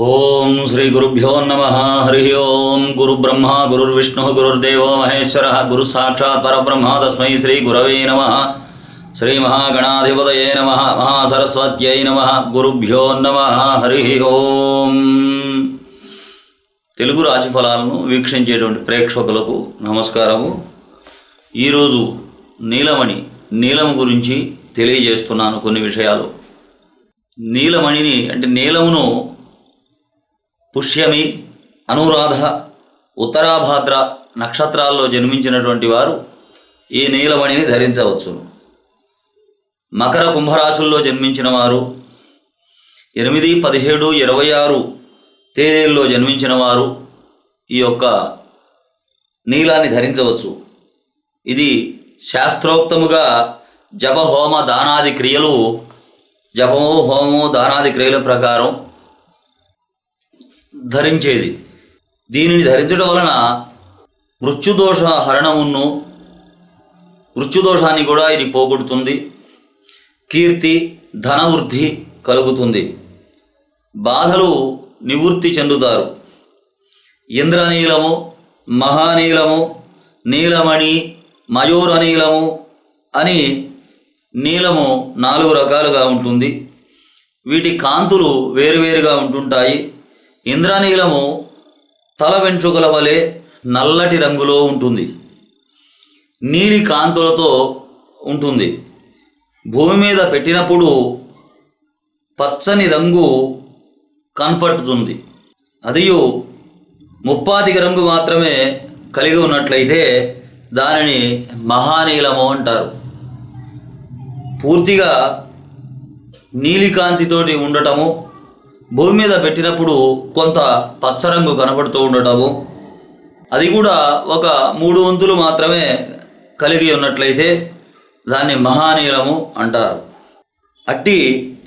ఓం శ్రీ గురుభ్యో నమ హరి ఓం. గురు బ్రహ్మ గురుర్విష్ణు గురుర్దేవో మహేశ్వర గురు సాక్షాత్ పరబ్రహ్మ తస్మై శ్రీ గురవే నమ. శ్రీ మహాగణాధిపతయే నమ మహాసరస్వత్యై నమ. గురుభ్యో నమ హరి ఓం. తెలుగు రాశి ఫలాలను వీక్షించేటువంటి ప్రేక్షకులకు నమస్కారము. ఈరోజు నీలమణి నీలము గురించి తెలియజేస్తున్నాను కొన్ని విషయాలు. నీలమణిని అంటే నీలమును పుష్యమి అనురాధ ఉత్తరాభాద్ర నక్షత్రాల్లో జన్మించినటువంటి వారు ఈ నీలమణిని ధరించవచ్చును మకర కుంభరాశుల్లో జన్మించిన వారు ఎనిమిది పదిహేడు ఇరవై ఆరు తేదీల్లో జన్మించిన వారు ఈ యొక్క నీలాన్ని ధరించవచ్చు. ఇది శాస్త్రోక్తముగా జప హోమ దానాది క్రియలు జపము హోమము దానాది క్రియల ప్రకారం ధరించేది. దీనిని ధరించడం వలన మృత్యుదోష హరణమును మృత్యుదోషాన్ని కూడా ఇది పోగొడుతుంది. కీర్తి ధనవృద్ధి కలుగుతుంది. బాధలు నివృత్తి చెందుతారు. ఇంద్రనీలము మహానీలము నీలమణి మయూరనీలము అని నీలము నాలుగు రకాలుగా ఉంటుంది. వీటి కాంతులు వేరువేరుగా ఉంటుంటాయి. ఇంద్రనీలము తల వెంట్రుకల వలె నల్లటి రంగులో ఉంటుంది. నీలి కాంతులతో ఉంటుంది. భూమి మీద పెట్టినప్పుడు పచ్చని రంగు కనపడుతుంది. అదియు ముప్పాతిక రంగు మాత్రమే కలిగి ఉన్నట్లయితే దానిని మహానీలము అంటారు. పూర్తిగా నీలికాంతితోటి ఉండటము భూమి మీద పెట్టినప్పుడు కొంత పచ్చరంగు కనపడుతూ ఉండటము. అది కూడా ఒక మూడు వంతులు మాత్రమే కలిగి ఉన్నట్లయితే దాన్ని మహానీలము అంటారు. అట్టి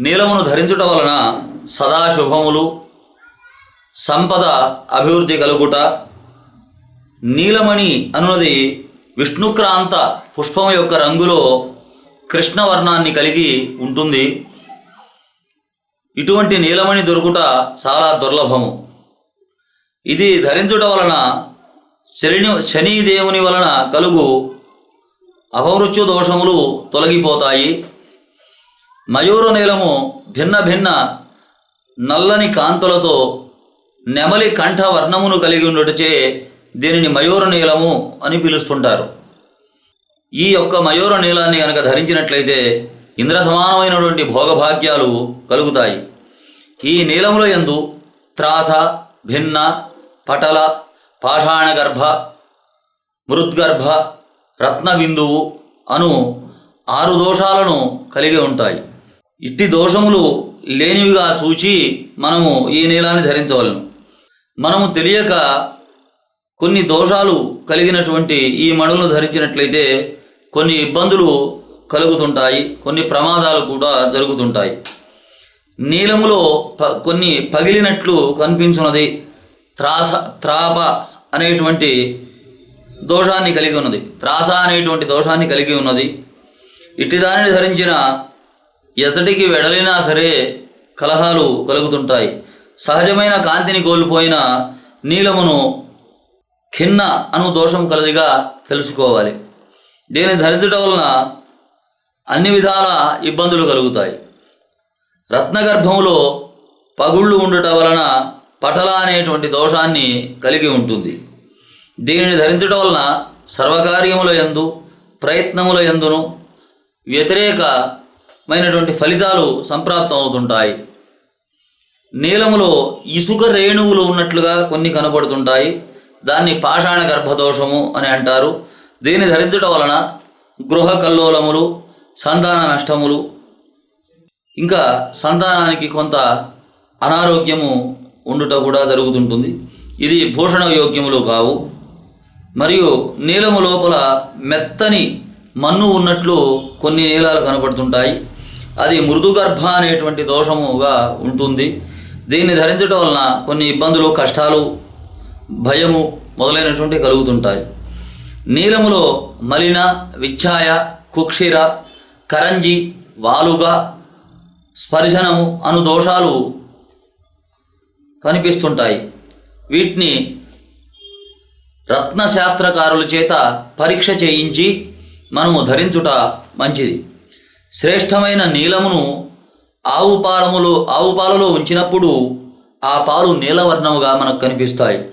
నీలమును ధరించుట వలన సదాశుభములు సంపద అభివృద్ధి కలుగుట నీలమణి అనున్నది విష్ణుక్రాంత పుష్పం యొక్క రంగులో కృష్ణవర్ణాన్ని కలిగి ఉంటుంది. ఇటువంటి నీలమణి దొరుకుట చాలా దుర్లభము. ఇది ధరించుట వలన శని శనిదేవుని వలన కలుగు అపమృత్యు దోషములు తొలగిపోతాయి. మయూర నీలము భిన్న భిన్న నల్లని కాంతులతో నెమలి కంఠ వర్ణమును కలిగి ఉండటచే దీనిని మయూర నీలము అని పిలుస్తుంటారు. ఈ యొక్క మయూర నీలాన్ని కనుక ధరించినట్లయితే ఇంద్ర సమానమైనటువంటి భోగభాగ్యాలు కలుగుతాయి. ఈ నీలముల ఎందు త్రాస భిన్న పటల పాషాణగర్భ మృద్గర్భ రత్నబిందువు అను ఆరు దోషాలను కలిగి ఉంటాయి. ఇట్టి దోషములు లేనివిగా చూచి మనము ఈ నీలాన్ని ధరించవలను. మనము తెలియక కొన్ని దోషాలు కలిగినటువంటి ఈ మణులను ధరించినట్లయితే కొన్ని ఇబ్బందులు కలుగుతుంటాయి కొన్ని ప్రమాదాలు కూడా జరుగుతుంటాయి. నీలములో ప కొన్ని పగిలినట్లు కనిపించున్నది త్రాస త్రాప అనేటువంటి దోషాన్ని కలిగి ఉన్నది. త్రాస అనేటువంటి దోషాన్ని కలిగి ఉన్నది. ఇట్టి దానిని ధరించిన ఎతటికి వెడలినా సరే కలహాలు కలుగుతుంటాయి. సహజమైన కాంతిని కోల్పోయిన నీలమును ఖిన్న అను దోషం కలదిగా తెలుసుకోవాలి. దీన్ని ధరించడం వలన అన్ని విధాల ఇబ్బందులు కలుగుతాయి. రత్నగర్భంలో పగుళ్ళు ఉండటం వలన పటల అనేటువంటి దోషాన్ని కలిగి ఉంటుంది. దీనిని ధరించడం వలన సర్వకార్యముల యందు ప్రయత్నముల ఎందును వ్యతిరేకమైనటువంటి ఫలితాలు సంప్రాప్తం అవుతుంటాయి నీలములో ఇసుక రేణువులు ఉన్నట్లుగా కొన్ని కనబడుతుంటాయి. దాన్ని పాషాణ గర్భదోషము అని అంటారు. దీన్ని ధరించడం వలన గృహ కల్లోలములు సంతాన నష్టములు. ఇంకా సంతానానికి కొంత అనారోగ్యము ఉండుట కూడా జరుగుతుంటుంది. ఇది భూషణ యోగ్యములు కావు. మరియు నీలము లోపల మెత్తని మన్ను ఉన్నట్లు కొన్ని నీలాలు కనపడుతుంటాయి అది మృదుగర్భ అనేటువంటి దోషముగా ఉంటుంది. దీన్ని ధరించడం వలన కొన్ని ఇబ్బందులు కష్టాలు భయము మొదలైనటువంటి కలుగుతుంటాయి. నీలములో మలిన విచ్ఛాయ కుక్షిర కరంజి వాలుగా స్పర్శనము అను దోషాలు కనిపిస్తుంటాయి. వీటిని రత్న శాస్త్రకారుల చేత పరీక్ష చేయించి మనము ధరించుట మంచిది. శ్రేష్టమైన నీలమును ఆవు పాలములో ఆవు పాలలో ఉంచినప్పుడు ఆ పాలు నీలవర్ణముగా మనకు కనిపిస్తాయి.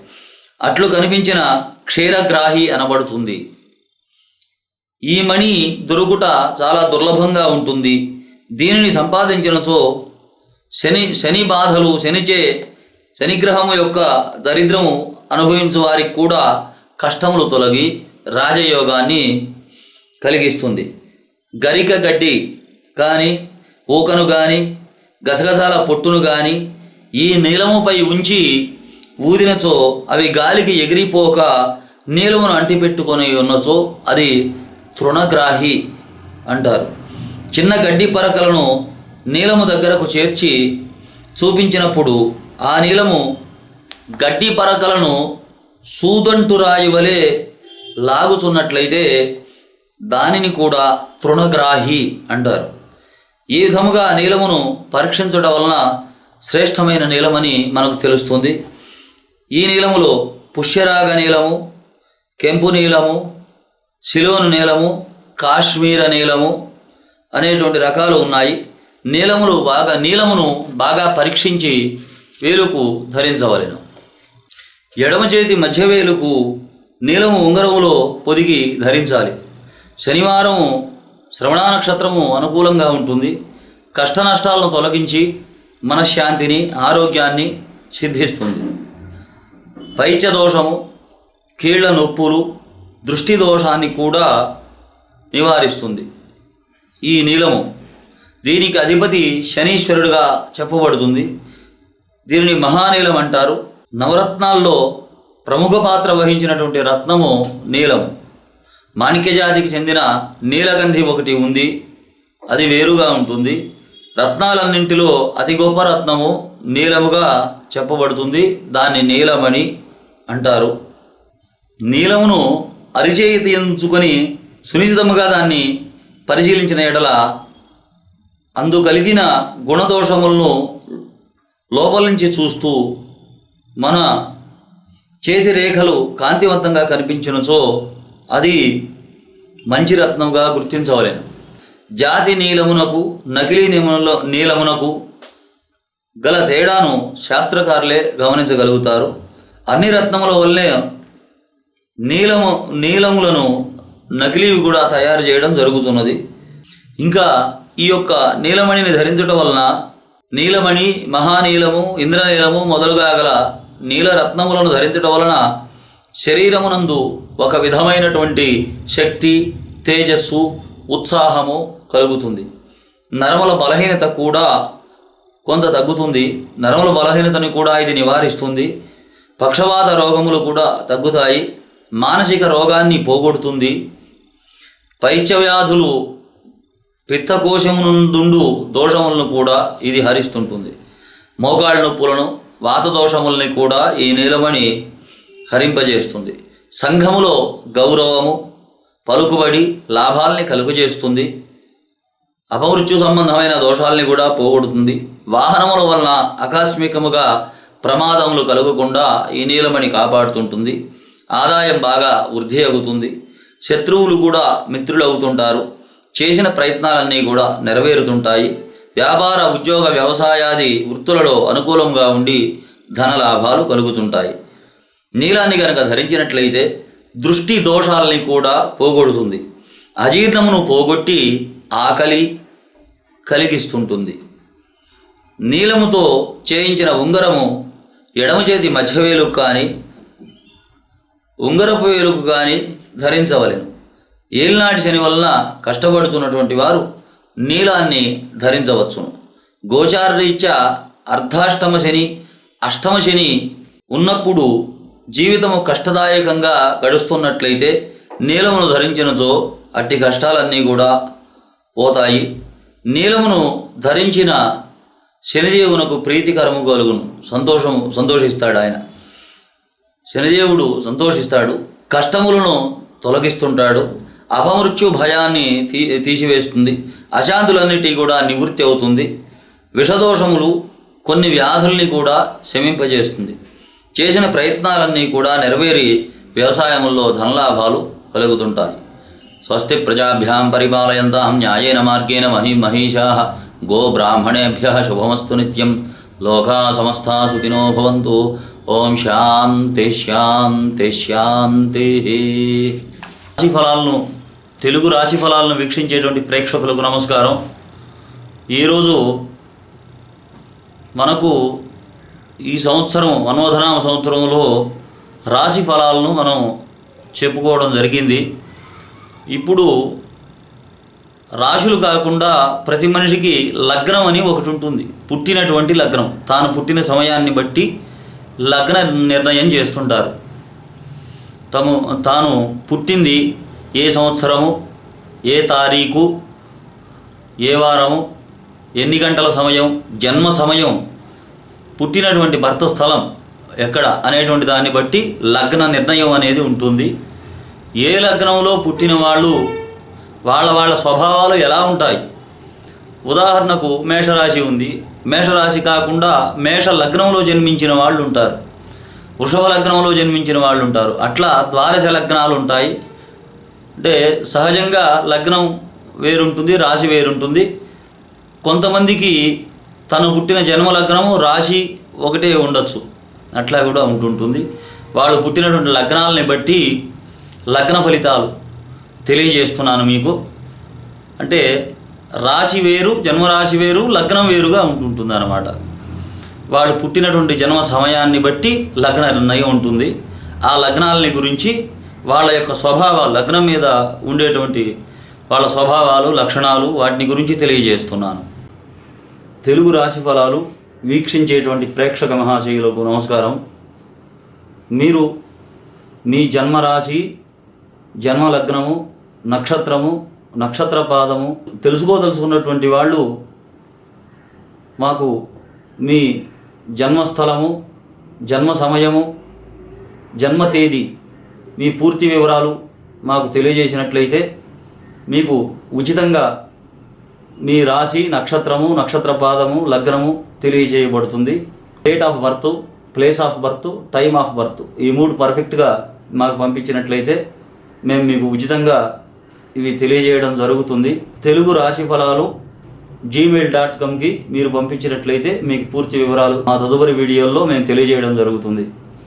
అట్లు కనిపించిన క్షీరగ్రాహి అనబడుతుంది. ఈ మణి దొరుకుట చాలా దుర్లభంగా ఉంటుంది. దీనిని సంపాదించినచో శని శని బాధలు శనిచే శనిగ్రహము యొక్క దరిద్రము అనుభవించు వారికి కూడా కష్టములు తొలగి రాజయోగాన్ని కలిగిస్తుంది. గరిక గడ్డి కానీ ఊకను కానీ గసగసాల పొట్టును కానీ ఈ నీలముపై ఉంచి ఊదినచో అవి గాలికి ఎగిరిపోక నీలమును అంటిపెట్టుకొని ఉన్నచో అది తృణగ్రాహి అంటారు. చిన్న గడ్డి పరకలను నీలము దగ్గరకు చేర్చి చూపించినప్పుడు ఆ నీలము గడ్డి పరకలను సూదంటురాయి వలె లాగుచున్నట్లయితే దానిని కూడా తృణగ్రాహి అంటారు. ఈ విధముగా నీలమును పరీక్షించడం వలన శ్రేష్టమైన నీలమని మనకు తెలుస్తుంది. ఈ నీలములో పుష్యరాగ నీలము కెంపు నీలము సిలోను నీలము కాశ్మీర నీలము అనేటువంటి రకాలు ఉన్నాయి. నీలములు బాగా నీలమును బాగా పరీక్షించి వేలుకు ధరించవలెను. ఎడమ చేతి మధ్య వేలుకు నీలము ఉంగరములో పొదిగి ధరించాలి. శనివారం శ్రవణ నక్షత్రము అనుకూలంగా ఉంటుంది. కష్ట నష్టాలను తొలగించి మనశ్శాంతిని ఆరోగ్యాన్ని సిద్ధిస్తుంది. పైత్య దోషము కీళ్ళ నొప్పులు దృష్టి దోషాన్ని కూడా నివారిస్తుంది. ఈ నీలము దీనికి అధిపతి శనీశ్వరుడుగా చెప్పబడుతుంది. దీనిని మహానీలం అంటారు. నవరత్నాల్లో ప్రముఖ పాత్ర వహించినటువంటి రత్నము నీలం మాణిక్య జాతికి చెందిన నీలగంధి ఒకటి ఉంది. అది వేరుగా ఉంటుంది. రత్నాలన్నింటిలో అతి గొప్ప రత్నము నీలముగా చెప్పబడుతుంది. దాన్ని నీలమణి అంటారు. నీలమును అరిచేయి ఎంచుకొని సునిశ్చితముగా దాన్ని పరిశీలించిన ఎడల అందు కలిగిన గుణదోషములను లోపల నుంచి చూస్తూ మన చేతి రేఖలు కాంతివంతంగా కనిపించినచో అది మంచి రత్నంగా గుర్తించవలేను. జాతి నీలమునకు నకిలీ నిమునలో నీలమునకు గల తేడాను శాస్త్రకారులే గమనించగలుగుతారు. అన్ని రత్నముల వల్లే నీలము నీలములను నకిలీవి కూడా తయారు చేయడం జరుగుతున్నది. ఇంకా ఈ యొక్క నీలమణిని ధరించడం వలన నీలమణి మహానీలము ఇంద్రనీలము మొదలుగా గల నీలరత్నములను ధరించడం వలన శరీరమునందు ఒక విధమైనటువంటి శక్తి తేజస్సు ఉత్సాహము కలుగుతుంది. నరముల బలహీనత కూడా కొంత తగ్గుతుంది. నరముల బలహీనతని కూడా ఇది నివారిస్తుంది. పక్షవాత రోగములు కూడా తగ్గుతాయి. మానసిక రోగాన్ని పోగొడుతుంది. పైత్యవ్యాధులు పిత్తకోశమునందుండు దోషములను కూడా ఇది హరిస్తుంటుంది. మోకాళ్ళ నొప్పులను వాత దోషముల్ని కూడా ఈ నీలమణి హరింపజేస్తుంది. సంఘములో గౌరవము పలుకుబడి లాభాల్ని కలుగజేస్తుంది. అపమృత్యు సంబంధమైన దోషాల్ని కూడా పోగొడుతుంది. వాహనముల వలన ఆకస్మికముగా ప్రమాదములు కలగకుండా ఈ నీలమణి కాపాడుతుంటుంది. ఆదాయం బాగా వృద్ధి అవుతుంది. శత్రువులు కూడా మిత్రులు అవుతుంటారు చేసిన ప్రయత్నాలన్నీ కూడా నెరవేరుతుంటాయి. వ్యాపార ఉద్యోగ వ్యవసాయాది వృత్తులలో అనుకూలంగా ఉండి ధన లాభాలు కలుగుతుంటాయి. నీలాన్ని గనక ధరించినట్లయితే దృష్టి దోషాలని కూడా పోగొడుతుంది. అజీర్ణమును పోగొట్టి ఆకలి కలిగిస్తుంటుంది. నీలముతో చేయించిన ఉంగరము ఎడమ చేతి మధ్యవేలుకు కానీ ఉంగరపు వేలుకు కానీ ధరించవలెను. ఏలినాటి శని వలన కష్టపడుతున్నటువంటి వారు నీలాన్ని ధరించవచ్చును. గోచారరీత్యా అర్ధాష్టమ శని అష్టమ శని ఉన్నప్పుడు జీవితము కష్టదాయకంగా గడుస్తున్నట్లయితే నీలమును ధరించినచో అట్టి కష్టాలన్నీ కూడా పోతాయి. నీలమును ధరించిన శనిదేవునకు ప్రీతికరము కలుగును. సంతోషము సంతోషిస్తాడు ఆయన శనిదేవుడు సంతోషిస్తాడు కష్టములను తొలగిస్తుంటాడు అపమృత్యు భయాన్ని తీ తీసివేస్తుంది అశాంతులన్నిటి కూడా నివృత్తి అవుతుంది విషదోషములు కొన్ని వ్యాధుల్ని కూడా శమింపజేస్తుంది. చేసిన ప్రయత్నాలన్నీ కూడా నెరవేరి వ్యవసాయంలో ధనలాభాలు కలుగుతుంటాయి. స్వస్తి ప్రజాభ్యాం పరిపాలయంతాం న్యాయేన మార్గేణ మహి మహిషా గో బ్రాహ్మణేభ్య శుభమస్తు నిత్యం. లోకా సమస్తా సుఖినో భవంతు. ఓం శాంతి శాంతి శాంతి. రాశి ఫలాలను తెలుగు రాశి ఫలాలను వీక్షించేటువంటి ప్రేక్షకులకు నమస్కారం. ఈరోజు మనకు ఈ సంవత్సరం అన్వధనామ సంవత్సరంలో రాశి ఫలాలను మనం చెప్పుకోవడం జరిగింది. ఇప్పుడు రాశులు కాకుండా ప్రతి మనిషికి లగ్నం అని ఒకటి ఉంటుంది. పుట్టినటువంటి లగ్నం తాను పుట్టిన సమయాన్ని బట్టి లగ్న నిర్ణయం చేస్తుంటారు. తము తాను పుట్టింది ఏ సంవత్సరము ఏ తారీఖు ఏ వారము ఎన్ని గంటల సమయం జన్మ సమయం పుట్టినటువంటి భర్త స్థలం ఎక్కడ అనేటువంటి దాన్ని బట్టి లగ్న నిర్ణయం అనేది ఉంటుంది. ఏ లగ్నంలో పుట్టిన వాళ్ళు వాళ్ళ వాళ్ళ స్వభావాలు ఎలా ఉంటాయి? ఉదాహరణకు మేషరాశి ఉంది. మేషరాశి కాకుండా మేష లగ్నంలో జన్మించిన వాళ్ళు ఉంటారు వృషభ లగ్నంలో జన్మించిన వాళ్ళు ఉంటారు అట్లా ద్వాదశ లగ్నాలు ఉంటాయి. అంటే సహజంగా లగ్నం వేరుంటుంది రాశి వేరుంటుంది. కొంతమందికి తను పుట్టిన జన్మ లగ్నము రాశి ఒకటే ఉండొచ్చు. అట్లా కూడా ఉంటుంటుంది. వాళ్ళు పుట్టినటువంటి లగ్నాలని బట్టి లగ్న ఫలితాలు తెలియజేస్తున్నాను మీకు. అంటే రాశి వేరు జన్మరాశి వేరు లగ్నం వేరుగా ఉంటుంటుంది అనమాట వాడు పుట్టినటువంటి జన్మ సమయాన్ని బట్టి లగ్న నిర్ణయం ఉంటుంది. ఆ లగ్నాలని గురించి వాళ్ళ యొక్క స్వభావాలు లగ్నం మీద ఉండేటువంటి వాళ్ళ స్వభావాలు లక్షణాలు వాటిని గురించి తెలియజేస్తున్నాను. తెలుగు రాశి ఫలాలు వీక్షించేటువంటి ప్రేక్షక మహాశయులకు నమస్కారం. మీరు మీ జన్మరాశి జన్మ లగ్నము నక్షత్రము నక్షత్ర పాదము తెలుసుకోదలుచుకున్నటువంటి వాళ్ళు మాకు మీ జన్మస్థలము జన్మ సమయము జన్మ తేదీ మీ పూర్తి వివరాలు మాకు తెలియజేసినట్లయితే మీకు ఉచితంగా మీ రాశి నక్షత్రము నక్షత్ర పాదము లగ్నము తెలియజేయబడుతుంది. Date of birth place of birth time of birth ఈ మూడు పర్ఫెక్ట్గా మాకు పంపించినట్లయితే మేము మీకు ఉచితంగా ఇవి తెలియజేయడం జరుగుతుంది. తెలుగు రాశి ఫలాలు జీమెయిల్ డాట్ కామ్కి మీరు పంపించినట్లయితే మీకు పూర్తి వివరాలు మా తదుపరి వీడియోల్లో మేము తెలియజేయడం జరుగుతుంది.